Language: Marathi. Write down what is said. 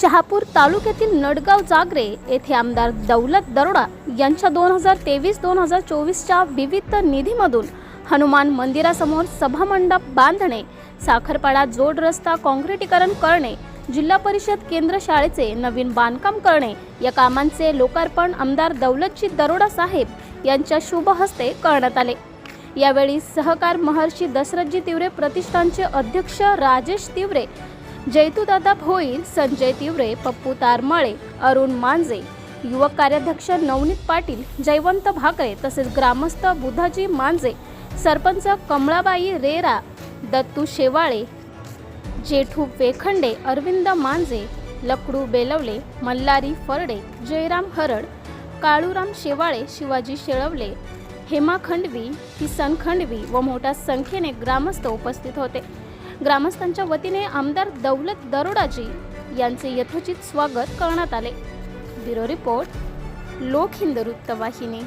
शहापूर तालुक्यातील नडगाव जागरे येथे आमदार दौलत दरोडा यांच्या दोन हजार तेवीस दोन हजार चोवीसच्या विविध निधीमधून हनुमान मंदिरासमोर सभामंडप बांधणे साखरपाडा जोड रस्ता काँक्रिटीकरण करणे जिल्हा परिषद केंद्र शाळेचे नवीन बांधकाम करणे या कामांचे लोकार्पण आमदार दौलतजी दरोडा साहेब यांच्या शुभ हस्ते करण्यात आले. यावेळी सहकार महर्षी दशरथजी तिवरे प्रतिष्ठानचे अध्यक्ष राजेश तिवरे जैतूदादा भोईर संजय तिवरे पप्पू तारमाळे अरुण मांजे युवक कार्याध्यक्ष नवनीत पाटील जयवंत भाकरे तसेच ग्रामस्थ बुधाजी मांजे सरपंच कमळाबाई रेरा दत्तू शेवाळे जेठू वेखंडे अरविंद मांजे लकडू बेलवले मल्हारी फरडे जयराम हरड काळूराम शेवाळे शिवाजी शेळवले हेमा खंडवी किसन खंडवी व मोठ्या संख्येने ग्रामस्थ उपस्थित होते. ग्रामस्थांच्या वतीने आमदार दौलत दरोडाजी यांचे यथोचित स्वागत करण्यात आले. ब्युरो रिपोर्ट लोक हिंद वृत्तवाहिनी.